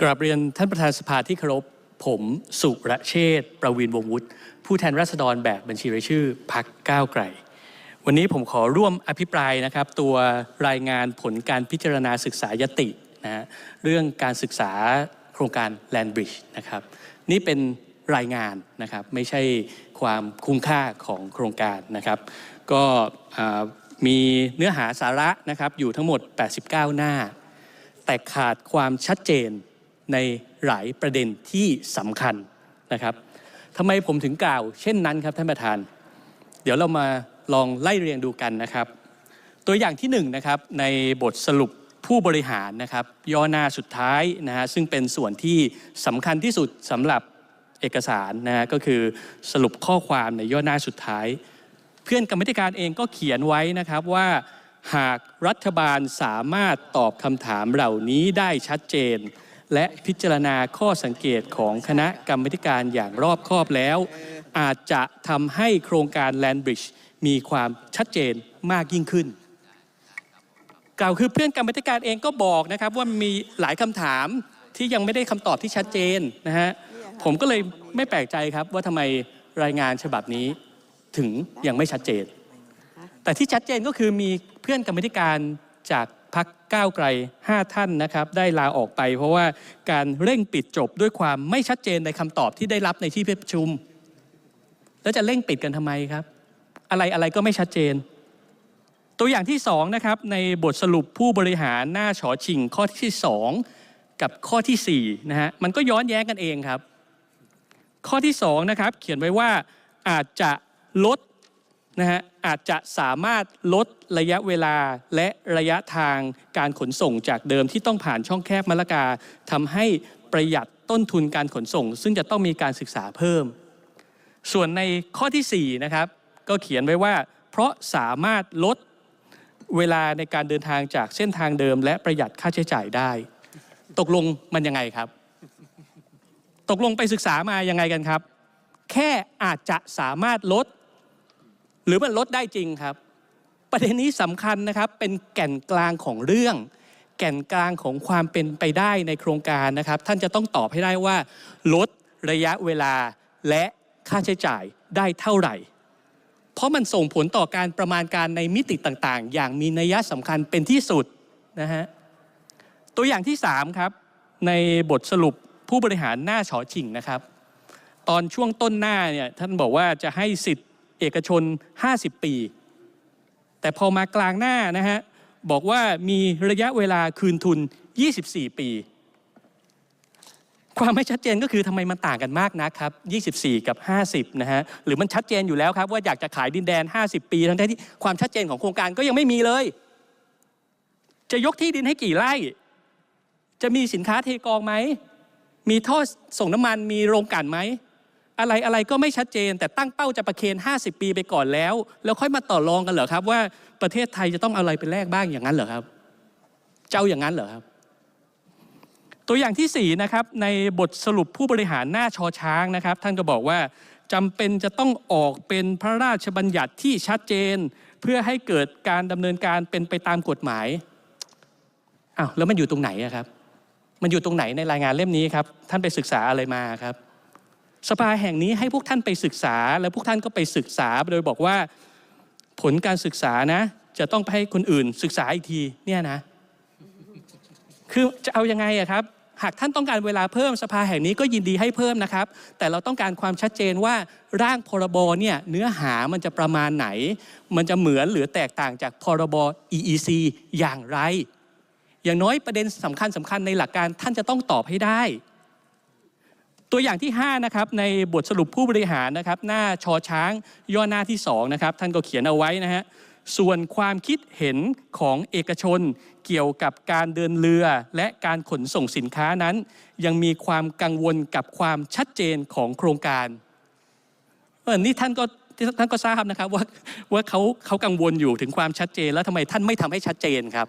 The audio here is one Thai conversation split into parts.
กราบเรียนท่านประธานสภาที่เคารพผมสุระเชษฐ์ประวินวงศ์วุฒิผู้แทนราษฎรแบบบัญชีรายชื่อพักก้าวไกล วันนี้ผมขอร่วมอภิปรายนะครับ ตัวรายงานผลการพิจารณาศึกษายตินะฮะเรื่องการศึกษาโครงการ Land Bridge นะครับ นี่เป็นรายงานนะครับไม่ใช่ความคุ้มค่าของโครงการนะครับ ก็มีเนื้อหาสาระนะครับอยู่ทั้งหมด 89 หน้า แต่ขาดความชัดเจน ในหลายประเด็นที่สำคัญนะครับทำไมผมถึงกล่าว เช่นนั้นครับท่านประธาน เดี๋ยวเรามาลองไล่เรียงดูกันนะครับ ตัวอย่างที่หนึ่งนะครับในบทสรุปผู้บริหารนะครับย่อหน้าสุดท้ายนะฮะซึ่งเป็นส่วนที่สำคัญที่สุดสำหรับเอกสารนะฮะก็คือสรุปข้อความในย่อหน้าสุดท้าย เพื่อนกรรมธิการเองก็เขียนไว้นะครับว่าหากรัฐบาลสามารถตอบคำถามเหล่านี้ได้ชัดเจน และพิจารณาข้อสังเกตของคณะกรรมการอย่างรอบคอบแล้ว อาจจะทำให้โครงการ Land Bridge มีความชัดเจนมากยิ่งขึ้น กล่าวคือเพื่อนกรรมการเองก็บอกนะครับว่ามีหลายคำถามที่ยังไม่ได้คำตอบที่ชัดเจนนะฮะผมก็เลยไม่แปลกใจครับว่าทำไมรายงานฉบับนี้ถึงยังไม่ชัดเจน แต่ที่ชัดเจนก็คือมีเพื่อนกรรมธิการจาก พักก้าวไกล 5 ท่านนะครับได้ลาออกไป เพราะว่าการเร่งปิดจบด้วยความไม่ชัดเจนในคำตอบที่ได้รับในที่ประชุม แล้วจะเร่งปิดกันทำไมครับ อะไรอะไรก็ไม่ชัดเจน ตัวอย่างที่2นะครับในบทสรุปผู้บริหารหน้าฉอชิงข้อที่ 2 กับข้อที่4นะฮะมันก็ย้อนแย้งกันเองครับ ข้อที่2นะครับเขียนไว้ว่าอาจจะลด นะฮะอาจจะสามารถลดระยะเวลาและระยะทางการขนส่งจากเดิมที่ต้องผ่านช่องแคบมะละกาทำให้ประหยัดต้นทุนการขนส่ง ซึ่งจะต้องมีการศึกษาเพิ่ม ส่วนในข้อที่4นะครับก็เขียนไว้ว่า เพราะสามารถลดเวลาในการเดินทางจากเส้นทางเดิม และประหยัดค่าใช้จ่ายได้ ตกลงมันยังไงครับ ตกลงไปศึกษามายังไงกันครับ แค่อาจจะสามารถลด หรือมันลดได้จริงครับ ประเด็นนี้สำคัญนะครับเป็นแก่นกลางของเรื่อง แก่นกลางของความเป็นไปได้ในโครงการนะครับ ท่านจะต้องตอบให้ได้ว่า ลดระยะเวลาและค่าใช้จ่ายได้เท่าไหร่ เพราะมันส่งผลต่อการประมาณการในมิติต่างๆ อย่างมีนัยสำคัญเป็นที่สุดนะฮะตัวอย่างที่ 3 ครับ ในบทสรุปผู้บริหารหน้าฉอชิงนะครับ ตอนช่วงต้นหน้าเนี่ยท่านบอกว่าจะให้สิทธิ์ เอกชน 50 ปี แต่พอมากลางหน้านะฮะบอกว่ามีระยะเวลาคืนทุน 24 ปี ความไม่ชัดเจนก็คือทำไมมันต่างกันมากนะครับ 24 กับ 50 นะฮะ หรือมันชัดเจนอยู่แล้วครับ ว่าอยากจะขายดินแดน 50 ปี ทั้งที่ความชัดเจนของโครงการก็ยังไม่มีเลย จะยกที่ดินให้กี่ไร่ จะมีสินค้าเทกองไหม มีท่อส่งน้ำมัน มีโรงกลั่นไหม อะไรอะไรก็ไม่ชัดเจน แต่ตั้งเป้าจะประเคน50 ปีไปก่อนแล้ว แล้วค่อยมาต่อรองกันเหรอครับ ว่าประเทศไทยจะต้องอะไรไปแลกบ้างอย่างนั้นเหรอครับ เจ้าอย่างนั้นเหรอครับ ตัวอย่างที่4นะครับในบทสรุปผู้บริหารหน้าชอช้างนะครับ ท่านก็บอกว่าจำเป็นจะต้องออกเป็นพระราชบัญญัติที่ชัดเจน เพื่อให้เกิดการดำเนินการเป็นไปตามกฎหมายอ้าวแล้วมันอยู่ตรงไหนครับ มันอยู่ตรงไหนในรายงานเล่มนี้ครับ ท่านไปศึกษาอะไรมาครับ สภาแห่งนี้ให้พวกท่านไปศึกษา แล้วพวกท่านก็ไปศึกษาโดยบอกว่าผลการศึกษานะ จะต้องไปให้คนอื่นศึกษาอีกทีเนี่ยนะ คือจะเอายังไงอะครับ หากท่านต้องการเวลาเพิ่มสภาแห่งนี้ก็ยินดีให้เพิ่มนะครับ แต่เราต้องการความชัดเจนว่าร่างพรบเนี่ยเนื้อหามันจะประมาณไหน มันจะเหมือนหรือแตกต่างจากพรบ EEC อย่างไร อย่างน้อยประเด็นสำคัญสำคัญในหลักการท่านจะต้องตอบให้ได้ ตัวอย่างที่5นะครับในบทสรุปผู้บริหารนะครับหน้าชอช้างย่อหน้าที่2นะครับท่านก็เขียนเอาไว้นะฮะส่วนความคิดเห็นของเอกชนเกี่ยวกับการเดินเรือและการขนส่งสินค้านั้น ยังมีความกังวลกับความชัดเจนของโครงการเออนี่ท่านก็ท่านก็ทราบนะครับว่าว่าเขาเขากังวลอยู่ถึงความชัดเจน แล้วทำไมท่านไม่ทำให้ชัดเจนครับ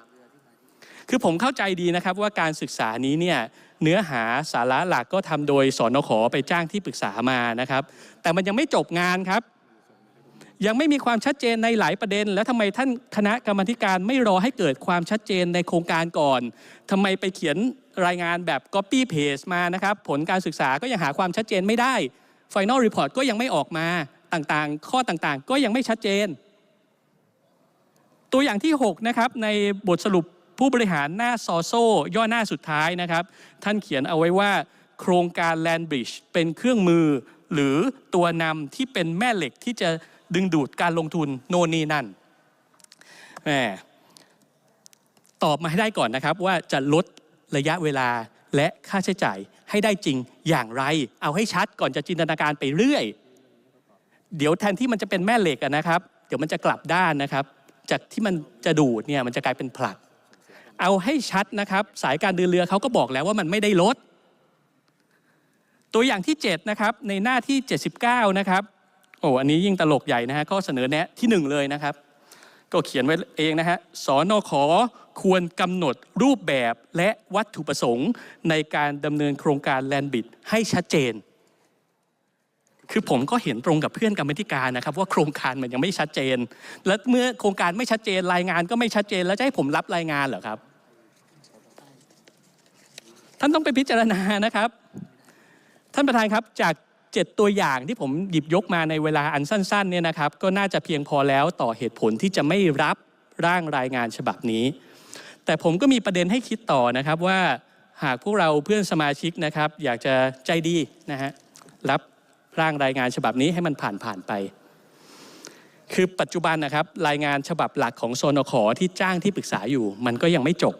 คือผมเข้าใจดีนะครับว่าการศึกษานี้เนี่ย เนื้อหาสาระหลักก็ทำโดยสอนขอไปจ้างที่ปรึกษามานะครับ แต่มันยังไม่จบงานครับ ยังไม่มีความชัดเจนในหลายประเด็น แล้วทำไมท่านคณะกรรมธิการไม่รอให้เกิดความชัดเจนในโครงการก่อนทำไมไปเขียนรายงานแบบ Copy Paste มานะครับ ผลการศึกษาก็ยังหาความชัดเจนไม่ได้ Final Report ก็ยังไม่ออกมาต่างๆ ข้อต่างๆ ก็ยังไม่ชัดเจน ตัวอย่างที่ 6 นะครับ ในบทสรุป ผู้บริหารหน้าซอโซ่ย่อหน้าสุดท้ายนะครับ ท่านเขียนเอาไว้ว่า โครงการ Land Bridge เป็นเครื่องมือ หรือตัวนำที่เป็นแม่เหล็กที่จะดึงดูดการลงทุนโน่นนี่นั่นแหมตอบมาให้ได้ก่อนนะครับว่าจะลดระยะเวลาและค่าใช้จ่ายให้ได้จริงอย่างไร เอาให้ชัดก่อนจะจินตนาการไปเรื่อย เดี๋ยวแทนที่มันจะเป็นแม่เหล็กนะครับ เดี๋ยวมันจะกลับด้านนะครับ จากที่มันจะดูดเนี่ยมันจะกลายเป็นผลัก เอาให้ชัดนะครับ สายการเดินเรือเขาก็บอกแล้วว่ามันไม่ได้ลด ตัวอย่างที่7นะครับในหน้าที่ 79 นะครับโอ้อันนี้ยิ่งตลกใหญ่นะฮะข้อเสนอแนะที่ 1 เลยนะครับ ก็เขียนไว้เองนะฮะสอนอขอควรกำหนดรูปแบบและวัตถุประสงค์ในการดำเนินโครงการแลนบิดให้ชัดเจน คือผมก็เห็นตรงกับเพื่อนกรรมธิการนะครับ ว่าโครงการมันยังไม่ชัดเจน และเมื่อโครงการไม่ชัดเจนรายงานก็ไม่ชัดเจน แล้วจะให้ผมรับรายงานเหรอครับ ท่านต้องไปพิจารณานะครับ ท่านประธานครับจาก7ตัวอย่างที่ผมหยิบยกมาในเวลาอันสั้นๆเนี่ยนะครับ ก็น่าจะเพียงพอแล้วต่อเหตุผลที่จะไม่รับร่างรายงานฉบับนี้ แต่ผมก็มีประเด็นให้คิดต่อนะครับว่าหากพวกเราเพื่อนสมาชิกนะครับ อยากจะใจดีนะฮะรับ ร่างรายงานฉบับนี้ให้มันผ่านผ่านไป คือปัจจุบันนะครับรายงานฉบับหลักของโซนขอที่จ้างที่ปรึกษาอยู่ มันก็ยังไม่จบ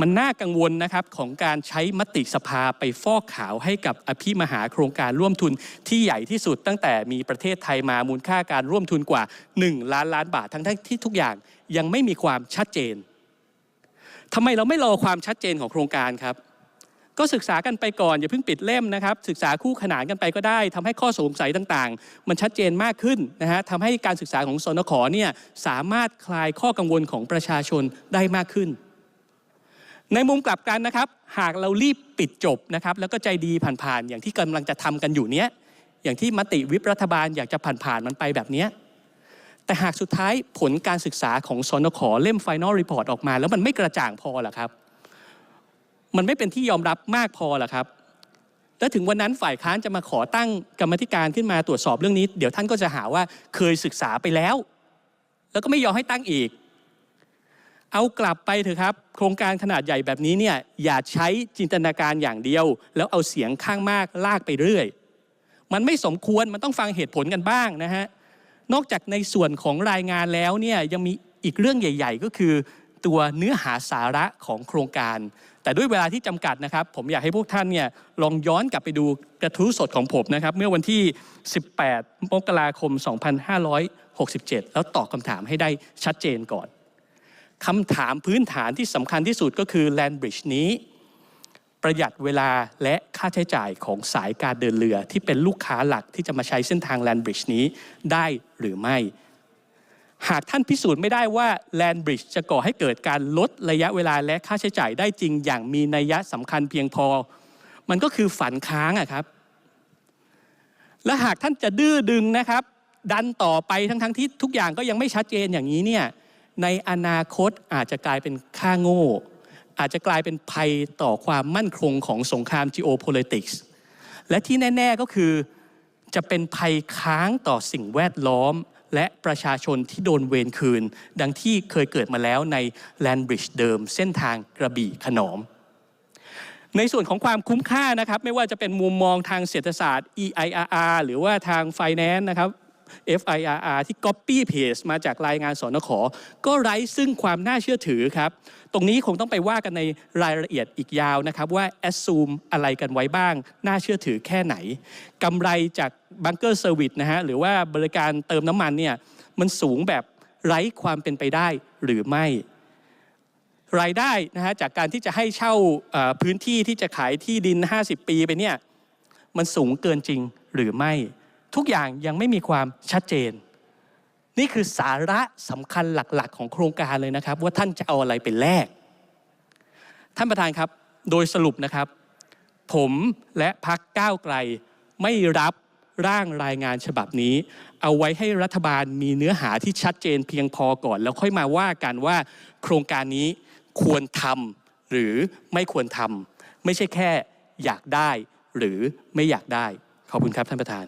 มันน่ากังวลนะครับของการใช้มติสภาไปฟอกขาวให้กับอภิมหาโครงการร่วมทุนที่ใหญ่ที่สุดตั้งแต่มีประเทศไทยมามูลค่าการร่วมทุนกว่า 1 ล้านล้านบาททั้งที่ทุกอย่างยังไม่มีความชัดเจนทำไมเราไม่รอความชัดเจนของโครงการครับ ก็ศึกษากันไปก่อนอย่าเพิ่งปิดเล่มนะครับ ศึกษาคู่ขนานกันไปก็ได้ทำให้ข้อสงสัยต่างๆ มันชัดเจนมากขึ้นนะฮะทำให้การศึกษาของสนขเนี่ยสามารถคลายข้อกังวลของประชาชนได้มากขึ้น ในมุมกลับกันนะครับ หากเรารีบปิดจบนะครับแล้วก็ใจดีผ่านๆ อย่างที่กำลังจะทำกันอยู่เนี้ยอย่างที่มติวิปรัฐบาลอยากจะผ่านๆมันไปแบบเนี้ยแต่หากสุดท้ายผลการศึกษาของสนขเล่ม Final Report ออกมา แล้วมันไม่กระจ่างพอหรอครับ มันไม่เป็นที่ยอมรับมากพอหรอครับ แล้วถึงวันนั้นฝ่ายค้านจะมาขอตั้งกรรมธิการขึ้นมาตรวจสอบเรื่องนี้ เดี๋ยวท่านก็จะหาว่าเคยศึกษาไปแล้ว แล้วก็ไม่ยอมให้ตั้งอีก เอากลับไปเถอะครับ โครงการขนาดใหญ่แบบนี้เนี่ยอย่าใช้จินตนาการอย่างเดียว แล้วเอาเสียงข้างมากลากไปเรื่อย มันไม่สมควรมันต้องฟังเหตุผลกันบ้างนะฮะนอกจากในส่วนของรายงานแล้วเนี่ยยังมีอีกเรื่องใหญ่ ๆ ก็คือตัวเนื้อหาสาระของโครงการ แต่ด้วยเวลาที่จำกัดนะครับ ผมอยากให้พวกท่านเนี่ยลองย้อนกลับไปดูกระทู้สดของผมนะครับ เมื่อวันที่ 18 มกราคม 2567 แล้วตอบคำถามให้ได้ชัดเจนก่อนคำถามพื้นฐานที่สำคัญที่สุดก็คือ Land Bridge นี้ ประหยัดเวลาและค่าใช้จ่ายของสายการเดินเรือที่เป็นลูกค้าหลักที่จะมาใช้เส้นทาง Land Bridge นี้ได้หรือไม่ หากท่านพิสูจน์ไม่ได้ว่า Land Bridge จะก่อให้เกิดการลดระยะเวลาและค่าใช้จ่ายได้จริงอย่างมีนัยยะสำคัญเพียงพอ มันก็คือฝันค้างอะครับ และหากท่านจะดื้อดึงนะครับ ดันต่อไปทั้งๆทที่ทุกอย่างก็ยังไม่ชัดเจนอย่างนี้เนี่ยในอนาคตอาจจะกลายเป็นค่าโง่ อาจจะกลายเป็นภัยต่อความมั่นคงของสงคราม geopolitics และที่แน่ ๆก็คือจะเป็นภัยค้างต่อสิ่งแวดล้อม และประชาชนที่โดนเวรคืน ดังที่เคยเกิดมาแล้วในแลนบริดจ์เดิม เส้นทางกระบี่ขนอม ในส่วนของความคุ้มค่านะครับ ไม่ว่าจะเป็นมุมมองทางเศรษฐศาสตร์ EIRR หรือว่าทาง Finance นะครับ FIRR ที่ Copy Paste มาจากรายงานสนขก็ไร้ซึ่งความน่าเชื่อถือครับ ตรงนี้คงต้องไปว่ากันในรายละเอียดอีกยาวนะครับ ว่า assume อะไรกันไว้บ้าง น่าเชื่อถือแค่ไหนกำไรจากบังเกอร์เซอร์วิสนะฮะหรือว่าบริการเติมน้ำมันเนี่ยมันสูงแบบไร้ความเป็นไปได้หรือไม่รายได้นะฮะจากการที่จะให้เช่าพื้นที่ที่จะขายที่ดิน 50 ปีไปเนี่ยมันสูงเกินจริงหรือไม่ ทุกอย่างยังไม่มีความชัดเจน นี่คือสาระสำคัญหลักๆ ของโครงการเลยนะครับ ว่าท่านจะเอาอะไรไปแลกท่านประธานครับโดยสรุปนะครับ ผมและพักก้าวไกลไม่รับร่างรายงานฉบับนี้ เอาไว้ให้รัฐบาลมีเนื้อหาที่ชัดเจนเพียงพอก่อน แล้วค่อยมาว่ากันว่า โครงการนี้ควรทำหรือไม่ควรทำไม่ใช่แค่อยากได้หรือไม่อยากได้ ขอบคุณครับท่านประธาน